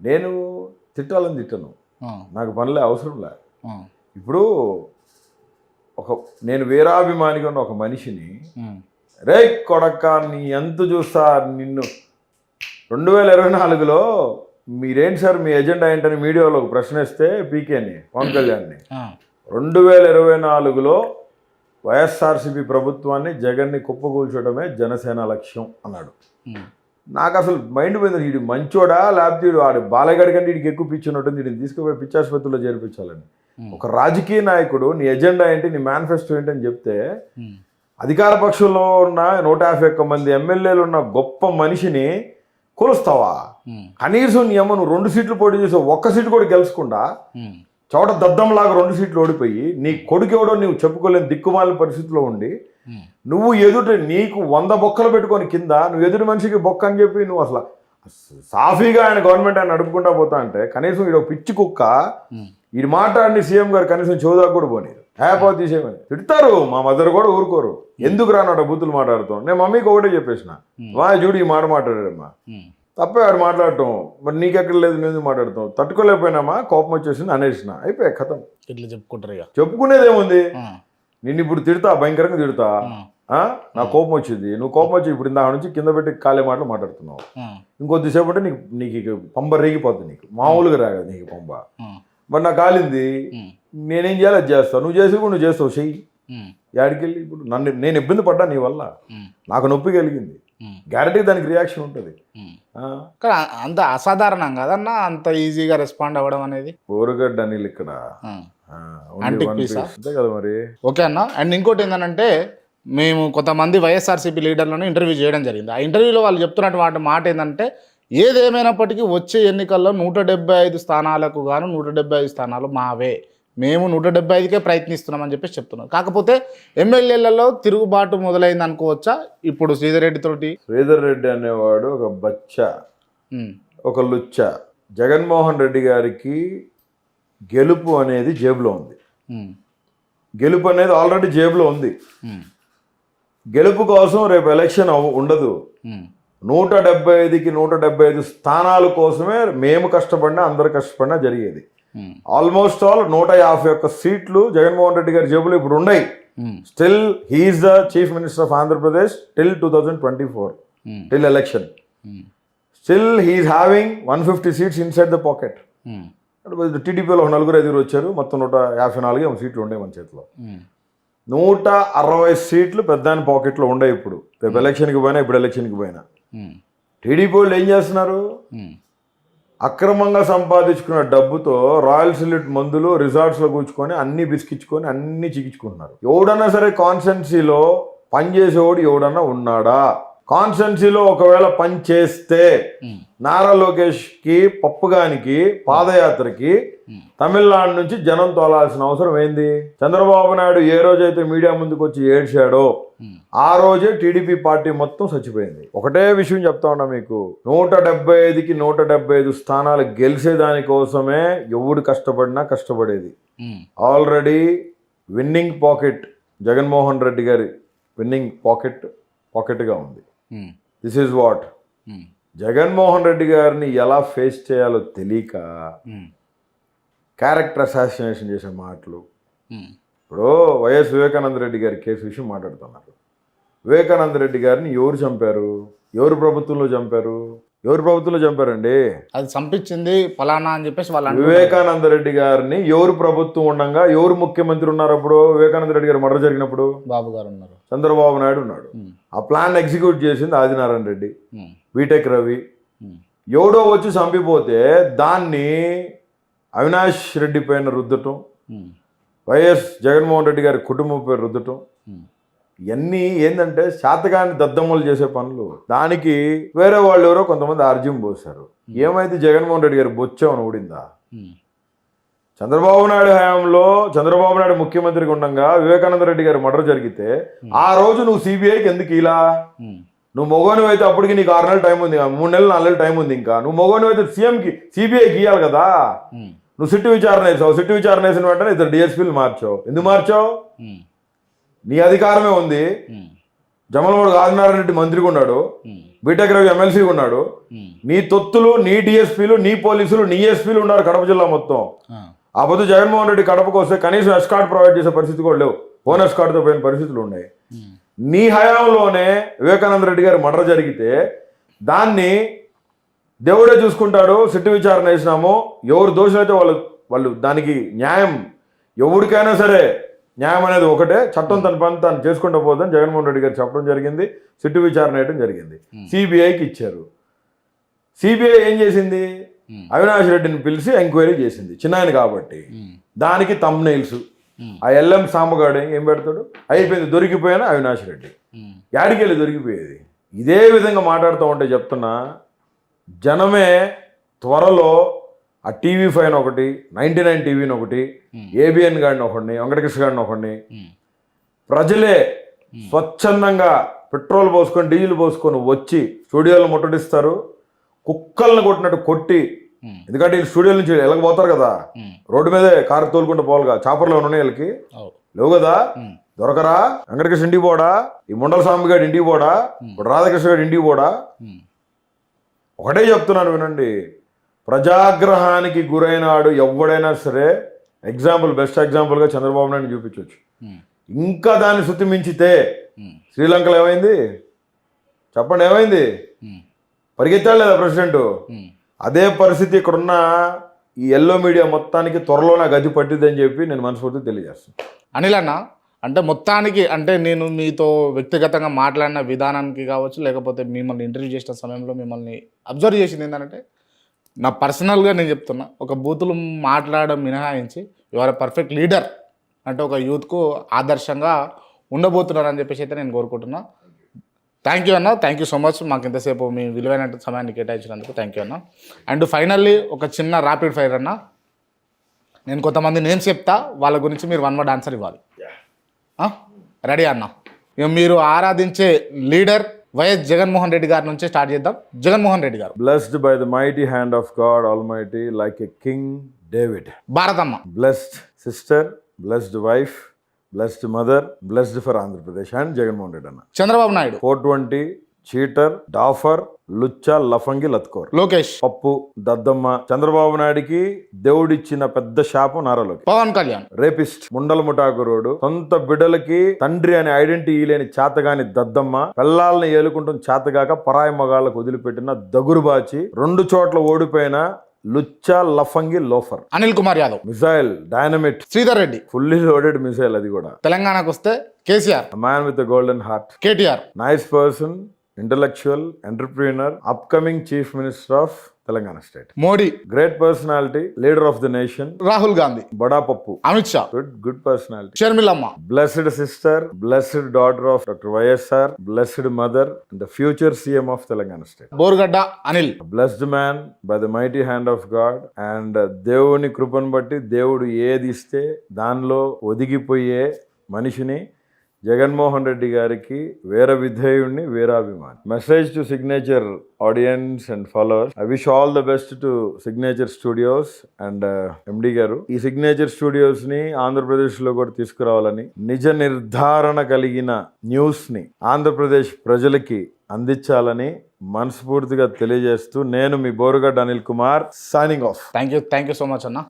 నేను తిట్టాలని తిట్టను. నాకు పనులే అవసరంలే. ఇప్పుడు ఒక నేను వీరాభిమానిగా ఉన్న ఒక మనిషిని రే కొడక్క నీ ఎంత చూస్తా నిన్ను. రెండు వేల ఇరవై నాలుగులో మీరేంటి సార్ మీ ఎజెండా ఏంటని మీడియాలో ఒక ప్రశ్న వేస్తే పీకేని పవన్ కళ్యాణ్ని. రెండు వేల ఇరవై నాలుగులో వైఎస్ఆర్సీపీ ప్రభుత్వాన్ని జగన్ని కుప్పకూల్చడమే జనసేన లక్ష్యం అన్నాడు. నాకు అసలు మైండ్ పోయింది. వీడు మంచోడా లేకపోతే వీడు వాడు బాలగాడి కంటే వీడికి ఎక్కువ పిచ్చి ఉన్నట్టుంది వీడిని తీసుకుపోయి పిచ్చాసుపత్రిలో చేర్పించాలని. ఒక రాజకీయ నాయకుడు నీ ఎజెండా ఏంటి నీ మేనిఫెస్టో ఏంటి అని చెప్తే అధికార పక్షంలో ఉన్న నూట యాభై ఒక్క మంది ఎమ్మెల్యేలు ఉన్న గొప్ప మనిషిని కొలుస్తావా? కనీసం నీ అమ్మ నువ్వు రెండు సీట్లు పోటీ చేసి ఒక్క సీటు కూడా గెలుచకుండా చోట దద్దంలాగా రెండు సీట్లు ఓడిపోయి నీ కొడుకు ఎవడో నీవు చెప్పుకోలేని దిక్కుమాలిన పరిస్థితిలో ఉండి నువ్వు ఎదుట నీకు వంద బొక్కలు పెట్టుకొని కింద నువ్వు ఎదుటి మనిషికి బొక్క అని చెప్పి నువ్వు అసలు సాఫీగా ఆయన గవర్నమెంట్ ఆయన నడుపుకుంటా పోతా అంటే కనీసం ఈడ పిచ్చి కుక్క ఈ మాట్లాడిని సీఎం గారు కనీసం చౌదాకు కూడా పోనీరు. హ్యాపీ తీసేయమని. తిడతారు మా మదర్ కూడా ఊరుకోరు. ఎందుకు రానట బూతులు మాట్లాడుతాం నేను మమ్మీకి ఒకటే చెప్పేసిన. వా చూడు ఈ మాట మాట్లాడాడమ్మా. ఉమ్, తప్పే ఆడు మాట్లాడటం. మరి నీకెక్కడ లేదు నేను మాట్లాడతాం? తట్టుకోలేకపోయినామా? కోపం వచ్చేసింది అనేసిన. అయిపోయా కథం. ఇట్లా చెప్పుకుంటారు ఇక. చెప్పుకునేది ఏముంది నిన్ను ఇప్పుడు తిడతా భయంకరంగా తిడతా? నా కోపం వచ్చింది. నువ్వు కోపం వచ్చి ఇప్పుడు ఇందా నుంచి కింద పెట్టి కాలే మాటలు మాట్లాడుతున్నావు. ఇంకొద్దిసేపు అంటే నీకు నీకు పంబ రేగిపోతుంది నీకు. మామూలుగా రాగదు నీకు పంబ. మరి నాకు కాలింది. నేనేం చేయాలి అది చేస్తావు నువ్వు చేసి కూడా నువ్వు చేస్తావు. చెయ్యి. ఉమ్, యాడికెళ్ళి ఇప్పుడు నన్ను నేను ఇబ్బంది పడ్డా నీ వల్ల? నాకు నొప్పి కలిగింది. గ్యారంటీ దానికి రియాక్షన్ ఉంటుంది? కానీ అంత అసాధారణం కదన్నా అంత ఈజీగా రెస్పాండ్ అవ్వడం అనేది? ఊరగడ్డ అనిల్ ఇక్కడ. అంతే కదా మరి. ఓకే అన్న. అండ్ ఇంకోటి ఏంటంటే మేము కొంతమంది వైఎస్ఆర్సీపీ లీడర్లను ఇంటర్వ్యూ చేయడం జరిగింది. ఆ ఇంటర్వ్యూలో వాళ్ళు చెప్తున్నటువంటి మాట ఏంటంటే ఏదేమైనప్పటికీ వచ్చే ఎన్నికల్లో నూట డెబ్బై ఐదు స్థానాలకు గాను నూట డెబ్బై ఐదు స్థానాలు మావే. మేము నూట డెబ్బై ఐదుకే ప్రయత్నిస్తున్నామని చెప్పేసి చెప్తున్నాం కాకపోతే ఎమ్మెల్యేలలో తిరుగుబాటు మొదలైంది అనుకోవచ్చా? ఇప్పుడు శ్రీధర్ రెడ్డి తోటి? శ్రీధర్ రెడ్డి అనేవాడు ఒక బచ్చ ఒక లుచ్చ. జగన్మోహన్ రెడ్డి గారికి గెలుపు అనేది జేబులో ఉంది. గెలుపు అనేది ఆల్రెడీ జేబులో ఉంది. గెలుపు కోసం రేపు ఎలక్షన్ ఉండదు. నూట డెబ్బై ఐదుకి నూట డెబ్బై ఐదు స్థానాల కోసమే మేము కష్టపడినా అందరు కష్టపడినా జరిగేది. ఆల్మోస్ట్ ఆల్ నూట యాభై ఒక్క సీట్లు జగన్మోహన్ రెడ్డి గారి జేబులో ఇప్పుడు ఉన్నాయి. Still he is the chief minister of Andhra Pradesh till two thousand twenty four till election still he is having one fifty seats inside the pocket టీడీపీలో ఒక నలుగురు ఐదుగురు వచ్చారు. మొత్తం నూట యాభై నాలుగు సీట్లు ఉండే మన చేతిలో. ఉమ్, నూట అరవై సీట్లు పెద్ద పాకెట్లో ఉండే ఇప్పుడు. రేపు ఎలక్షన్కి పోయినా ఇప్పుడు ఎలక్షన్కి పోయినా. టీడీపీ వాళ్ళు ఏం చేస్తున్నారు? అక్రమంగా సంపాదించుకున్న డబ్బుతో రాయల్ సిలిట్ మందులు రిసార్ట్స్లో కూర్చుకొని అన్ని బిస్కిచ్చుకొని అన్ని చికించుకుంటున్నారు ఎవడన్నా సరే కాన్సెన్సీలో పనిచేసేవాడు ఎవడన్నా ఉన్నాడా? కాన్స్టెన్సీలో ఒకవేళ పని చేస్తే నారా లోకేష్కి పప్పుగానికి పాదయాత్రకి. తమిళనాడు నుంచి జనం తోలాల్సిన అవసరం ఏంది? చంద్రబాబు నాయుడు ఏ రోజైతే మీడియా ముందుకు వచ్చి ఏడ్చాడో. ఆ రోజే టీడీపీ పార్టీ మొత్తం చచ్చిపోయింది. ఒకటే విషయం చెప్తా ఉన్నా మీకు. నూట డెబ్బై ఐదుకి నూట డెబ్బై ఐదు స్థానాలు గెలిచేదాని కోసమే ఎవడు కష్టపడినా కష్టపడేది. Already winning pocket Jaganmohan Reddy గారి విన్నింగ్ పాకెట్ పాకెట్గా ఉంది. This is what Jaganmohan Reddy గారిని ఎలా ఫేస్ చేయాలో తెలియక క్యారెక్టర్ అసాసినేషన్ చేసే మాటలు. ఉమ్, ఇప్పుడు వైఎస్ వివేకానంద రెడ్డి గారి కేసు విషయం మాట్లాడుతున్నారు. వివేకానంద రెడ్డి గారిని ఎవరు చంపారు? ఎవరు ప్రభుత్వంలో చంపారు? ఎవరు ప్రభుత్వంలో చంపారండి? అది చంపించింది ఫలానా అని చెప్పేసి వాళ్ళు. వివేకానంద రెడ్డి గారిని ఎవరు ప్రభుత్వం ఉండగా ఎవరు ముఖ్యమంత్రి ఉన్నారు అప్పుడు? వివేకానంద రెడ్డి గారు మర్డర్ జరిగినప్పుడు? బాబు గారు ఉన్నారు. చంద్రబాబు నాయుడు ఉన్నాడు. ఉమ్, ఆ ప్లాన్ ఎగ్జిక్యూట్ చేసింది ఆదినారాయణ రెడ్డి. ఉమ్, బీటెక్ రవి. ఉమ్, ఎవడో వచ్చి చంపిపోతే దాన్ని అవినాష్ రెడ్డి పైన రుద్దటం ఉమ్, వైఎస్ జగన్మోహన్ రెడ్డి గారి కుటుంబం పేరు రుద్దటం. ఇవన్నీ ఏంటంటే శాతకాన్ని దద్దమ్మలు చేసే పనులు. దానికి వేరే వాళ్ళు ఎవరో కొంతమంది ఆర్జ్యం పోశారు. ఏమైతే జగన్మోహన్ రెడ్డి గారి బొచ్చామని ఊడిందా? చంద్రబాబు నాయుడు హయాంలో చంద్రబాబు నాయుడు ముఖ్యమంత్రిగా ఉండగా వివేకానంద రెడ్డి గారి మర్డర్ జరిగితే ఆ రోజు నువ్వు సిబిఐకి ఎందుకు ఇలా? ఉమ్, నువ్వు మొగోని అయితే అప్పటికి నీకు ఆరు నెలలు టైం ఉంది మూడు నెలలు నాలుగు నెలలు టైం ఉంది ఇంకా. నువ్వు మొగోని అయితే సీఎంకి సిబిఐకి ఇవ్వాలి కదా? ఉమ్, నువ్వు సిట్టు విచారణ వేసావు సిట్టు విచారణ వేసిన వెంటనే ఇద్దరు డిఎస్పీలు మార్చావు. ఎందుకు మార్చావు? నీ అధికారమే ఉంది. జమలమూడు ఆదినారాయణ రెడ్డి మంత్రిగా ఉన్నాడు. బీటెక్ రవి ఎమ్మెల్సీగా ఉన్నాడు. నీ తొత్తులు నీ డిఎస్పీలు నీ పోలీసులు నీ ఎస్పీలు ఉన్నారు కడప జిల్లా మొత్తం. ఆ, పొద్దు జగన్మోహన్ రెడ్డి కడపకు వస్తే కనీసం ఎస్కార్ట్ ప్రొవైడ్ చేసే పరిస్థితి కూడా లేవు. ఫోన్ ఎస్కార్ట్తో పోయిన పరిస్థితులు ఉన్నాయి. ఉమ్, నీ హయాంలోనే వివేకానంద రెడ్డి గారి మర్డర్ జరిగితే దాన్ని దేవుడే చూసుకుంటాడు సిట్టు విచారణ వేసినాము. ఎవరు దోషులైతే వాళ్ళు వాళ్ళు దానికి న్యాయం ఎవరికైనా సరే న్యాయం అనేది ఒకటే. చట్టం తన పని తాను చేసుకుంటూ పోదని జగన్మోహన్ రెడ్డి గారు చెప్పడం జరిగింది. సిట్టు విచారణ వేయడం జరిగింది. సిబిఐకి ఇచ్చారు. సిబిఐ ఏం చేసింది? Hmm. అవినాష్ రెడ్డిని పిలిచి ఎంక్వైరీ చేసింది. చిన్నాయన కాబట్టి. ఉమ్, దానికి తమ్నైల్స్ Hmm. ఆ ఎల్ఎం సాంబగాడు ఏం పెడతాడు? అయిపోయింది దొరికిపోయిన అవినాష్ రెడ్డి. యాడికెళ్ళి దొరికిపోయేది? ఇదే విధంగా మాట్లాడుతూ ఉంటే చెప్తున్నా జనమే త్వరలో ఆ టీవీ ఫైన్ ఒకటి నైంటీ నైన్ టీవీని ఒకటి ఏబిఎన్ గాడిని ఒకడిని వెంకటకృష్ణ గాడిని ఒకడిని ప్రజలే స్వచ్ఛందంగా పెట్రోల్ పోసుకొని డీజిల్ పోసుకొని వచ్చి స్టూడియోలో ముట్టడిస్తారు. కుక్కల్ని కొట్టినట్టు కొట్టి ఎందుకంటే వీళ్ళు స్టూడియో నుంచి వెళ్ళకపోతారు కదా. రోడ్డు మీదే కారు తోలుకుంటూ పోవాలిగా చాపర్లో ఉన్నాయి వీళ్ళకి? లేవు కదా? దొరకరా? వెంకటకృష్ణ ఇంటికి పోడా? ఈ ముండల స్వామి గారి ఇంటికి పోడా? ఇప్పుడు రాధాకృష్ణ గారి ఇంటికి పోడా? ఒకటే చెప్తున్నాను వినండి. ప్రజాగ్రహానికి గురైనాడు ఎవడైనా సరే ఎగ్జాంపుల్ బెస్ట్ ఎగ్జాంపుల్గా చంద్రబాబు నాయుడు చూపించవచ్చు ఇంకా దాన్ని శృతి మించితే శ్రీలంకలో ఏమైంది? చెప్పండి ఏమైంది? పరిగెత్తాడు లేదా ప్రెసిడెంట్. అదే పరిస్థితి ఇక్కడున్న ఈ ఎల్లో మీడియా మొత్తానికి త్వరలోనే గది పట్టిద్దని చెప్పి నేను మనస్ఫూర్తి తెలియజేస్తాను. అనిల్ అన్న అంటే మొత్తానికి అంటే నేను మీతో వ్యక్తిగతంగా మాట్లాడిన విధానానికి కావచ్చు లేకపోతే మిమ్మల్ని ఇంటర్వ్యూ చేసిన సమయంలో మిమ్మల్ని అబ్జర్వ్ చేసింది ఏంటంటే నా పర్సనల్గా నేను చెప్తున్నా ఒక బూతులు మాట్లాడడం మినహాయించి యువర్ పర్ఫెక్ట్ లీడర్ అంటే ఒక యూత్కు ఆదర్శంగా ఉండబోతున్నారని చెప్పేసి అయితే నేను కోరుకుంటున్నా. థ్యాంక్ యూ అన్న. థ్యాంక్ యూ సో మచ్ మాకు ఇంతసేపు మీ విలువైన సమయాన్ని కేటాయించినందుకు థ్యాంక్ యూ అన్న. అండ్ ఫైనల్లీ ఒక చిన్న ర్యాపిడ్ ఫైర్ అన్న. నేను కొంతమంది నేమ్స్ చెప్తా వాళ్ళ గురించి మీరు వన్ వర్డ్ ఆన్సర్ ఇవ్వాలి. రెడీ అన్న? మీరు ఆరాధించే లీడర్ వైఎస్ జగన్మోహన్ రెడ్డి గారి నుంచి స్టార్ట్ చేద్దాం. జగన్మోహన్ రెడ్డి గారు. Blessed by the mighty hand of God Almighty, like a King David. Bharatamma. Blessed sister, blessed wife, mother, blessed for Andhra Pradesh and Jagannath Reddy అన్న Chandrababu Naidu four twenty cheater డాఫర్ లుచ్చా లఫంగి లత్కోర్ లోకేష్ పప్పు దద్దమ్మ చంద్రబాబు నాయుడికి దేవుడిచ్చిన పెద్ద శాపం నారాలోకి పవన్ కళ్యాణ్ రేపిస్ట్ ముండల ముఠాకురోడు సొంత బిడ్డలకి తండ్రి అనే ఐడెంటిటీ లేని చేతగాని దద్దమ్మ పిల్లల్ని ఏలుకుంటున్న చేతగాక పరాయి మగాళ్ళకు వదిలిపెట్టిన దగురుబాచి రెండు చోట్ల ఓడిపోయిన లుచ్చా లఫంగి loafer. Anil Kumar Yadav. Missile dynamite. Sridhar Reddy. Fully loaded missile అది కూడా. తెలంగాణకు వస్తే KCR. Man with golden heart KTR. Nice person intellectual entrepreneur upcoming chief minister of Telangana state. Modi. Great personality leader of the nation Rahul Gandhi. బడా పప్పు. Amit Shah. Good good personality Sharmilamma. Blessed sister blessed daughter of doctor YSR blessed mother the future CM of Telangana state. Borugadda Anil. Blessed man by the mighty hand of God and దేవుని కృపను బట్టి దేవుడు ఏది ఇస్తే దానిలో ఒదిగిపోయే మనిషిని జగన్మోహన్ రెడ్డి గారికి వేర విధేయుణ్ణి వీరాభిమాని. Message to signature audience and followers I wish all the best to signature studios and MD గారు. ఈ సిగ్నేచర్ స్టూడియోస్ని ఆంధ్రప్రదేశ్లో కూడా తీసుకురావాలని నిజ నిర్ధారణ కలిగిన న్యూస్ని ఆంధ్రప్రదేశ్ ప్రజలకి అందించాలని మనస్ఫూర్తిగా తెలియజేస్తూ నేను మీ Borugadda Anil Kumar signing off thank you thank you so much అన్న.